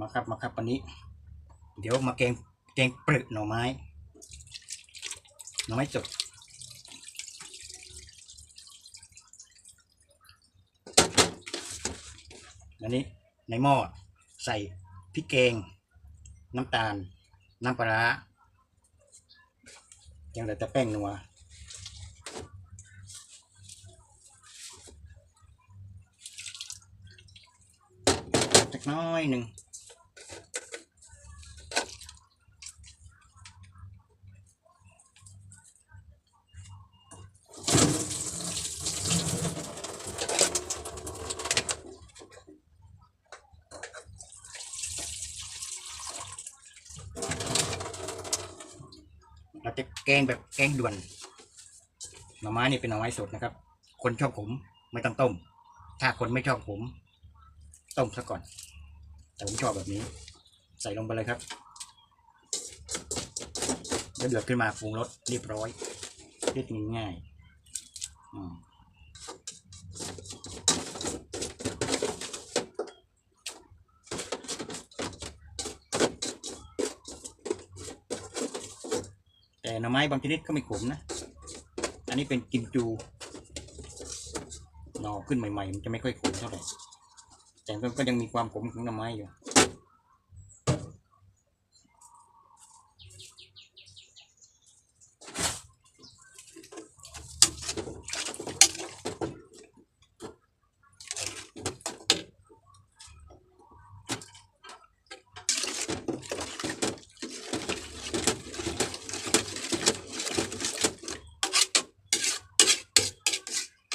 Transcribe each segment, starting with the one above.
มาครับมาครับวันนี้ เดี๋ยวมาแกงแกงปลือกหน่อไม้ หน่อไม้สดอันนี้ในหม้อใส่พริกแกง น้ำตาล น้ำปลาร้ายังเหลือแต่แป้งนัวสักน้อยหนึ่ง เราจะแกงแบบแกงด่วน หน่อไม้นี่เป็นหน่อไม้สดนะครับ คนชอบขมไม่ต้องต้ม ถ้าคนไม่ชอบขมต้มซะก่อน แต่ผมชอบแบบนี้ ใส่ลงไปเลยครับแล้วเดือดขึ้นมาปรุงรสเรียบร้อยเรียบง่ายๆ แต่หน่อไม้บางชนิดก็ไม่ขมนะ อันนี้เป็นกิมจูหน่อขึ้นใหม่ๆ มันจะไม่ค่อยขมเท่าไหร่ แต่ก็ก็ยังมีความขมของหน่อไม้อยู่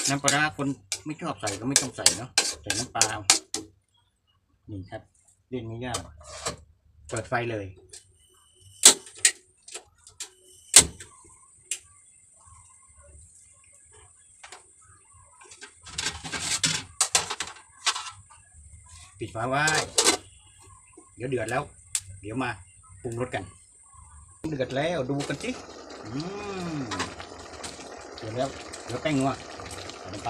น้ำปลาคนไม่ชอบใส่ก็ไม่ต้องใส่เนาะใส่น้ำปลานี่ครับเรื่องไม่ยากเปิดไฟเลย ปิดฝาไว้ เดี๋ยวเดือดแล้ว เดี๋ยวมาปรุงรสกัน เดือดแล้วดูกันสิอืมเดือดแล้วเดี๋ยวแป้งนัว ลงไป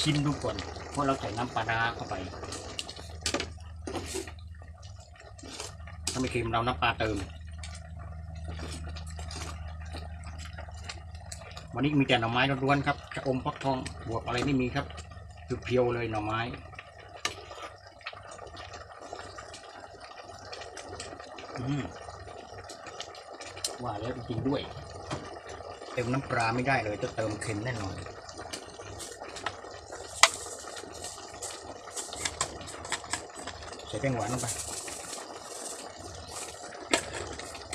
ชิมดูก่อนเพราะเราใส่น้ำปลาร้าเข้าไป ถ้าไม่เค็มเราน้ำปลาเติม วันนี้มีแต่หน่อไม้ล้วนๆครับชะอมฟักทองบวกอะไรไม่มีครับคือเพียวเลยหน่อไม้ อืม ว่าแล้วจริงด้วย เติมน้ำปลาไม่ได้เลยจะเติมเค็มแน่นอนใส่แป้งหวานลงไป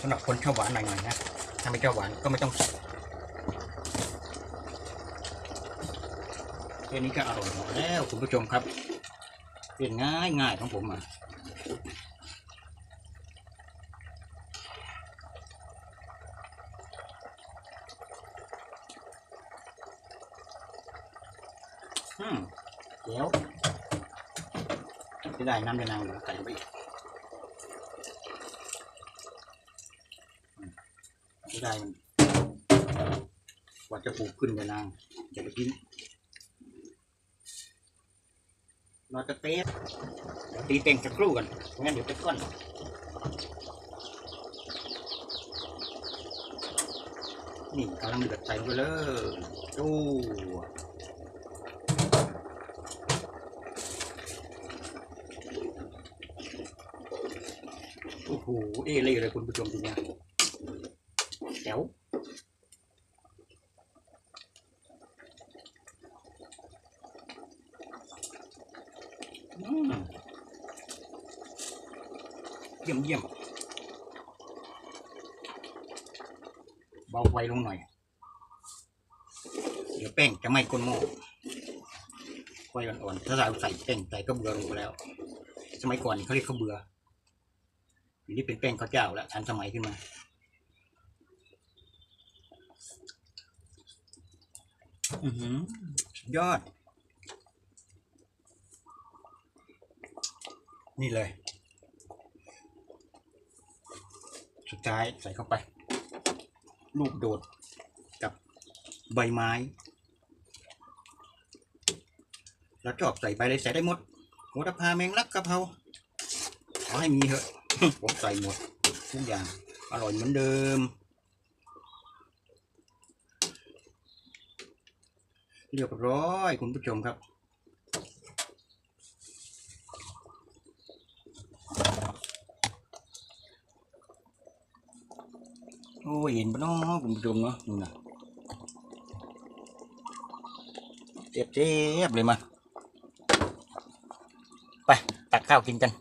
สำหรับคนชอบหวานหน่อยๆนะถ้าไม่ชอบหวานก็ไม่ต้องใส่แค่นี้ก็อร่อยหมดแล้วคุณผู้ชมครับเป็นง่ายง่ายๆของผมอะ อืมเดี๋ยวจะได้น้ำยานางหลือใส่ไปอีกจะได้กว่าจะปลูกขึ้นยานางจะไปกินเราจะเตะตีเต่งสักครู่กันงั้นเดี๋ยวจะก้อนนี่กำลังเดือดใส่ไปเลยดู โอ้โหเอเล่เลยคุณผู้ชมทีเนี้ยแจ๋วเยี่ยมเยี่ยมเบาไฟลงหน่อย เดี๋ยวแป้งจะไม้ก้นหม้อไฟอ่อนๆถ้าเราใส่แป้งใส่ก็เบื่อลงไปแล้ว สมัยก่อนเขาเรียกข้าวเบื่อ อันนี้เป็นแป้งข้าวเจ้าแล้วทันสมัยขึ้นมาอือหือยอด นี่เลย สุดท้ายใส่เข้าไป ลูกโดดกับใบไม้เราชอบใส่ไปเลยใส่ได้หมดโหระพาแมงลักกะเพราขอให้มีเถอะ ผมใส่หมดทุกอย่าง อร่อยเหมือนเดิม เรียบร้อยคุณผู้ชมครับ โอ้เห็นปะเนาะคุณผู้ชมเนาะนู่นะเจ็บเจ็บเลยมา ไป ตักข้าวกินกัน